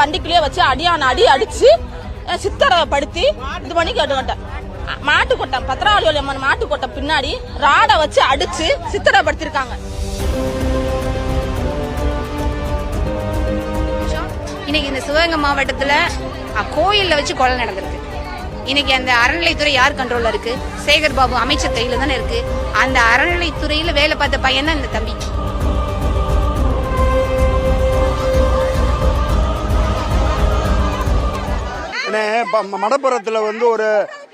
வண்டிக்குள்ளேயே வச்சு அடியான அடி அடிச்சு சித்தரப்படுத்தி சித்திரப்படுத்தி இது பண்ணி கேட்டுக்கிட்டேன் மாட்டுக்கொட்டை பத்திராவளி அம்மன் மாட்டுக்கொட்டை பின்னாடி ராடை வச்சு அடிச்சு சித்திரப்படுத்திருக்காங்க இன்னைக்கு இந்த சிவகங்கை மாவட்டத்துல கோயிலில் கோயில்ல வச்சு கொலை நடந்திருக்கு. இன்னைக்கு அந்த அறநிலைத்துறை யார் கண்ட்ரோல்ல இருக்கு? சேகர் பாபு அமைச்சர் கையில தானே இருக்கு? அந்த அறநிலைத்துறையில வேலை பார்த்த பையன் தான் இந்த தம்பி. மடப்புறத்தில் வந்து ஒரு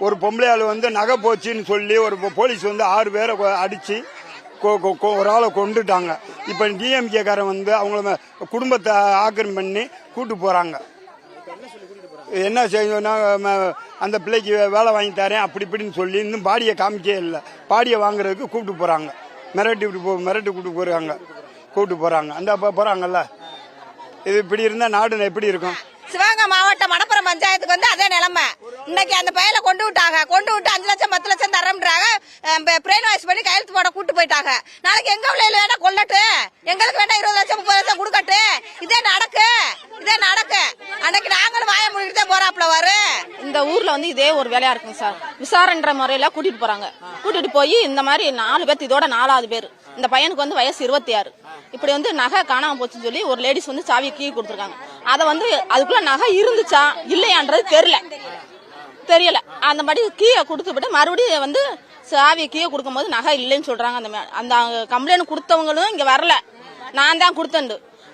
ஒரு பொம்பளையாள் வந்து நகை போச்சுன்னு சொல்லி ஒரு போலீஸ் வந்து ஆறு பேரை அடித்து ஒரு ஆளை கொண்டுட்டாங்க. இப்போ டிஎம்கேக்காரன் வந்து அவங்கள குடும்பத்தை ஆக்கிரம் பண்ணி கூட்டு போகிறாங்க என்ன செய்யணும்னா அந்த பிள்ளைக்கு வேலை வாங்கி தரேன் அப்படி இப்படின்னு சொல்லி இன்னும் பாடியை காமிக்கவே இல்லை. பாடியை வாங்குறதுக்கு கூப்பிட்டு போகிறாங்க மிரட்டி விட்டு போ மிரட்டி கூப்பிட்டு போகிறாங்க கூப்பிட்டு போகிறாங்க அந்த அப்போ போகிறாங்கல்ல இது இப்படி இருந்தால் நாடு எப்படி இருக்கும்? சிவகங்கை மாவட்டம் மணப்புறம் பஞ்சாயத்துக்கு வந்து அதே நிலைமை. இன்னைக்கு அந்த பையலை கொண்டு விட்டாங்க. கொண்டு விட்டு அஞ்சு லட்சம் பத்து லட்சம் தரம்ன்றாங்க பிரெயின் வாஷ் பண்ணி கையெழுத்து போட கூட்டு போயிட்டாங்க. நாளைக்கு எங்க உள்ள வேணா கொல்லட்டு. எங்களுக்கு வேணா இருபது லட்சம் முப்பது லட்சம் கொடுக்கட்டு. இதே நடக்கு. இதே நடக்கு. அன்னைக்கு நாங்களும் வாய முடிக்கிட்டு போறாப்ல வரு. இந்த ஊர்ல வந்து இதே ஒரு வேலையா இருக்குங்க சார். விசாரன்ற முறையில கூட்டிட்டு போறாங்க. கூட்டிட்டு போய் இந்த மாதிரி நாலு பேர்த்து இதோட நாலாவது பேர். இந்த பையனுக்கு வந்து வயசு இருபத்தி ஆறு. இப்படி வந்து நகை காணாம போச்சுன்னு சொல்லி ஒரு லேடிஸ் வந்து சாவி கீ கொடுத்துருக்காங்க. அதை வந்து அதுக்குள்ள நகை இருந்துச்சா இல்லையான்றது தெரியல. தெரியல. அந்த மாதிரி கீயை கொடுத்துவிட்டு மறுபடியும் வந்து சாவியை கீயை கொடுக்கும்போது நகை இல்லைன்னு சொல்றாங்க. அந்த அந்த கம்ப்ளைண்ட் கொடுத்தவங்களும் இங்க வரல. நான் தான் கொடுத்தேன்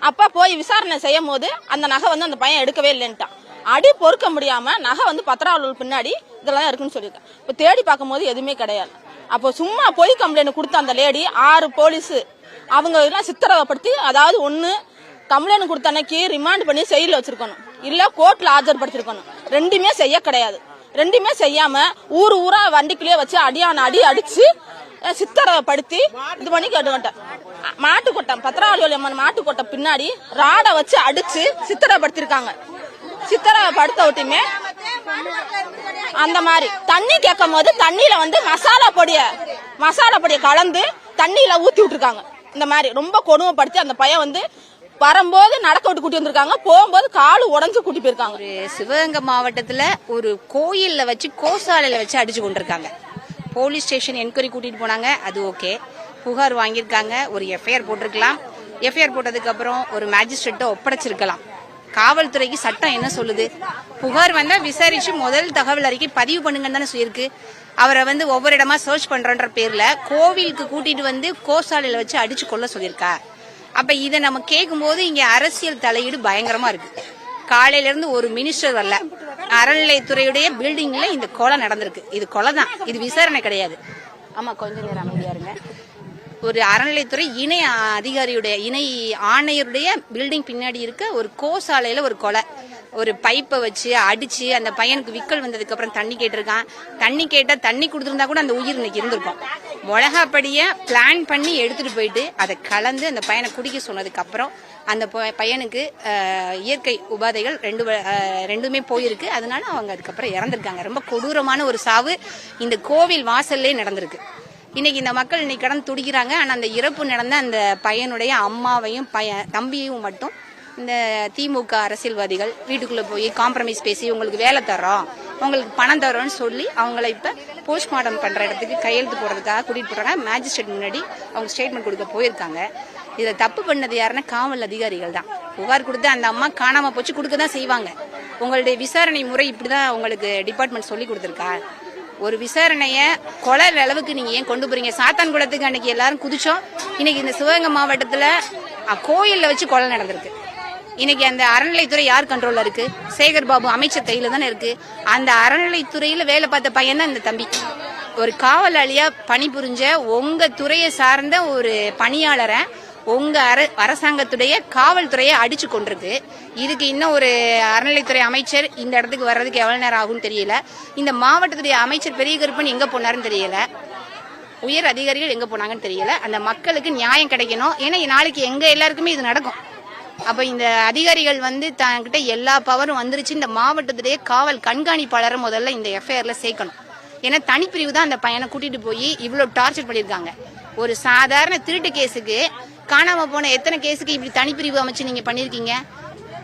அப்பா போய் விசாரணை செய்யும் போது அந்த நகை வந்து அந்த பையன் எடுக்கவே இல்லைன்ட்டான். அடி பொறுக்க முடியாம நகை வந்து பத்திராவளூர் பின்னாடி இதெல்லாம் இருக்குன்னு சொல்லியிருக்கேன். இப்போ தேடி பார்க்கும்போது எதுவுமே கிடையாது. அப்போ சும்மா போய் கம்ப்ளைண்ட் கொடுத்த அந்த லேடி ஆறு போலீஸ் அவங்க எல்லாம் சித்திரவப்படுத்தி அதாவது ஒன்று கம்ப்ளைண்ட் கொடுத்த அன்னைக்கு ரிமாண்ட் பண்ணி செயலில் வச்சிருக்கணும். இல்ல கோர்ட்ல ஆஜர்படுத்திருக்கணும். ரெண்டுமே செய்ய கிடையாது. ரெண்டுமே செய்யாம ஊர் ஊரா வண்டிக்குள்ளேயே வச்சு அடியான அடி அடிச்சு அஹ், இது பண்ணி கேட்டுக்கிட்டேன். மாட்டுக்கொட்டை பத்திராவளி அம்மன் மாட்டுக்கொட்டை பின்னாடி ராடை வச்சு அடிச்சு சித்திரப்படுத்திருக்காங்க. சித்திரப்படுத்த விட்டுமே அந்த மாதிரி. தண்ணி கேட்கும் போது தண்ணியில வந்து மசாலா பொடிய மசாலா பொடியை கலந்து தண்ணியில ஊத்தி விட்டுருக்காங்க. இந்த மாதிரி ரொம்ப கொடுமைப்படுத்தி அந்த பையன் வந்து வரும்போது நடக்க விட்டு கூட்டி வந்திருக்காங்க. போகும்போது காலு உடஞ்சு கூட்டி போயிருக்காங்க. ஒரு சிவகங்கை மாவட்டத்துல ஒரு கோயில்ல வச்சு கோசாலையில வச்சு அடிச்சு கொண்டிருக்காங்க. போலீஸ் ஸ்டேஷன் என்கொயரி கூட்டிட்டு போனாங்க. அது ஓகே. புகார் வாங்கியிருக்காங்க. ஒரு எஃப்ஐஆர் போட்டிருக்கலாம். எஃப்ஐஆர் போட்டதுக்கு அப்புறம் ஒரு மேஜிஸ்ட்ரேட்டை ஒப்படைச்சிருக்கலாம். காவல்துறைக்கு சட்டம் என்ன சொல்லுது? புகார் வந்தா விசாரிச்சு முதல் தகவல் அறிக்கை பதிவு பண்ணுங்கன்னு தானே சொல்லியிருக்கு. அவரை வந்து ஒவ்வொரு இடமா சர்ச் பண்றன்ற பேர்ல கோவிலுக்கு கூட்டிட்டு வந்து கோசாலையில வச்சு அடிச்சு கொள்ள சொல்லியிருக்கா. அப்ப இதை நம்ம கேட்கும்போது இங்க அரசியல் தலையீடு பயங்கரமா இருக்கு. காலையில இருந்து ஒரு மினிஸ்டர் வரல. அறநிலைத்துறையுடைய பில்டிங்ல இந்த கொலை நடந்திருக்கு. இது கொலை தான் இது விசாரணை கிடையாது. ஆமா கொஞ்ச நேரம் அமைதியா இருங்க. ஒரு அறநிலைத்துறை இணை அதிகாரியுடைய இணை ஆணையருடைய பில்டிங் பின்னாடி இருக்க ஒரு கோசாலையில ஒரு கொலை. ஒரு பைப்பை வச்சு அடிச்சு அந்த பையனுக்கு விக்கல் வந்ததுக்கு அப்புறம் தண்ணி கேட்டிருக்கான். தண்ணி கேட்டா தண்ணி கொடுத்துருந்தா கூட அந்த உயிர் இன்னைக்கு இருந்திருக்கும். மிளகாப்படிய பிளான் பண்ணி எடுத்துட்டு போயிட்டு அதை கலந்து அந்த பையனை குடிக்க சொன்னதுக்கு அப்புறம் அந்த ப- பையனுக்கு இயற்கை உபாதைகள் ரெண்டு ரெண்டுமே போயிருக்கு. அதனால அவங்க அதுக்கப்புறம் இறந்துருக்காங்க. ரொம்ப கொடூரமான ஒரு சாவு இந்த கோவில் வாசல்லே நடந்திருக்கு. இன்னைக்கு இந்த மக்கள் இன்னைக்கு கடந்து துடிக்கிறாங்க. ஆனா அந்த இறப்பு நடந்த அந்த பையனுடைய அம்மாவையும் பையன் தம்பியும் மட்டும் இந்த திமுக அரசியல்வாதிகள் வீட்டுக்குள்ளே போய் காம்ப்ரமைஸ் பேசி உங்களுக்கு வேலை தரோம் உங்களுக்கு பணம் தரோம்னு சொல்லி அவங்கள இப்போ போஸ்ட்மார்ட்டம் பண்ணுற இடத்துக்கு கையெழுத்து போடுறதுக்காக கூட்டிகிட்டு போகிறாங்க மேஜிஸ்ட்ரேட் முன்னாடி அவங்க ஸ்டேட்மெண்ட் கொடுக்க போயிருக்காங்க. இதை தப்பு பண்ணது யாருன்னா காவல் அதிகாரிகள் தான். புகார் கொடுத்து அந்த அம்மா காணாமல் போச்சு கொடுக்க தான் செய்வாங்க. உங்களுடைய விசாரணை முறை இப்படி தான் உங்களுக்கு டிபார்ட்மெண்ட் சொல்லி கொடுத்துருக்கா? ஒரு விசாரணையை கொலை அளவுக்கு நீங்கள் ஏன் கொண்டு போறீங்க? சாத்தான் குளத்துக்கு அன்னைக்கு எல்லாரும் குதிச்சோம். இன்னைக்கு இந்த சிவகங்கை மாவட்டத்தில் கோயிலில் வச்சு கொலை நடந்திருக்கு. இன்னைக்கு அந்த அறநிலைத்துறை யார் கண்ட்ரோல்ல இருக்கு? சேகர் பாபு அமைச்சர் கையில தானே இருக்கு. அந்த அறநிலைத்துறையில வேலை பார்த்த பையன் தான் இந்த தம்பி. ஒரு காவலாளியா பணிபுரிஞ்ச உங்க துறையை சார்ந்த ஒரு பணியாளரை உங்க அர அரசாங்கத்துடைய காவல்துறையை அடிச்சு கொண்டிருக்கு. இதுக்கு இன்னும் ஒரு அறநிலைத்துறை அமைச்சர் இந்த இடத்துக்கு வர்றதுக்கு எவ்வளவு நேரம் ஆகும்னு தெரியல. இந்த மாவட்டத்துடைய அமைச்சர் பெரிய கருப்பன் எங்க போனாருன்னு தெரியல. உயர் அதிகாரிகள் எங்க போனாங்கன்னு தெரியல. அந்த மக்களுக்கு நியாயம் கிடைக்கணும். ஏன்னா நாளைக்கு எங்க எல்லாருக்குமே இது நடக்கும். அப்போ இந்த அதிகாரிகள் வந்து தங்கிட்ட எல்லா பவரும் வந்துருச்சு. இந்த மாவட்டத்துடைய காவல் கண்காணிப்பாளரை முதல்ல இந்த எஃப்ஐஆர்ல சேர்க்கணும். ஏன்னா தனிப்பிரிவு தான் அந்த பையனை கூட்டிட்டு போய் இவ்வளோ டார்ச்சர் பண்ணியிருக்காங்க ஒரு சாதாரண திருட்டு கேஸுக்கு காணாம போன எத்தனை கேஸுக்கு இப்படி தனிப்பிரிவு அமைச்சு நீங்க பண்ணியிருக்கீங்க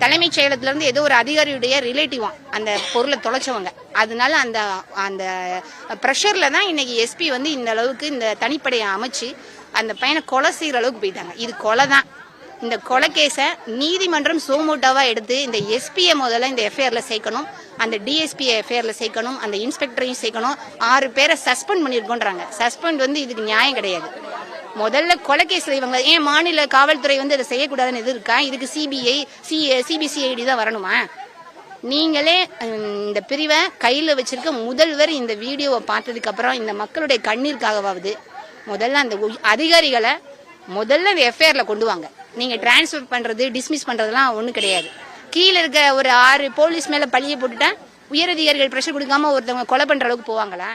தலைமைச் செயலத்துல இருந்து ஏதோ ஒரு அதிகாரியுடைய ரிலேட்டிவா அந்த பொருளை தொலைச்சவங்க. அதனால அந்த அந்த ப்ரெஷர்ல தான் இன்னைக்கு எஸ்பி வந்து இந்த அளவுக்கு இந்த தனிப்படையை அமைச்சு அந்த பையனை கொலை செய்யற அளவுக்கு போயிட்டாங்க. இது கொலை தான் இந்த கொலைகேஸை நீதிமன்றம் சோமோட்டாவாக எடுத்து இந்த எஸ்பியை முதல்ல இந்த எஃப்ஐஆரில் சேர்க்கணும் அந்த டிஎஸ்பியை எஃப்ஐஆரில் சேர்க்கணும் அந்த இன்ஸ்பெக்டரையும் சேர்க்கணும். ஆறு பேரை சஸ்பெண்ட் பண்ணியிருக்கோன்றாங்க. சஸ்பெண்ட் வந்து இதுக்கு நியாயம் கிடையாது. முதல்ல கொலைகேஸில் இவங்க ஏன் மாநில காவல்துறை வந்து அதை செய்யக்கூடாதுன்னு எது இருக்கா இதுக்கு சிபிஐ சி சிபிசிஐடி தான் வரணுமா? நீங்களே இந்த பிரிவை கையில் வச்சிருக்க முதல்வர் இந்த வீடியோவை பார்த்ததுக்கப்புறம் இந்த மக்களுடைய கண்ணீருக்காகவாவது முதல்ல அந்த அதிகாரிகளை முதல்ல எஃப்ஐஆர்ல கொண்டு வாங்க. நீங்க டிரான்ஸ்ஃபர் பண்றது டிஸ்மிஸ் பண்றதெல்லாம் ஒன்றும் கிடையாது. கீழே இருக்க ஒரு ஆறு போலீஸ் மேல பழிய போட்டுட்டா உயரதிகாரிகள் ப்ரெஷர் கொடுக்காம ஒருத்தவங்க கொலை பண்ற அளவுக்கு போவாங்களா?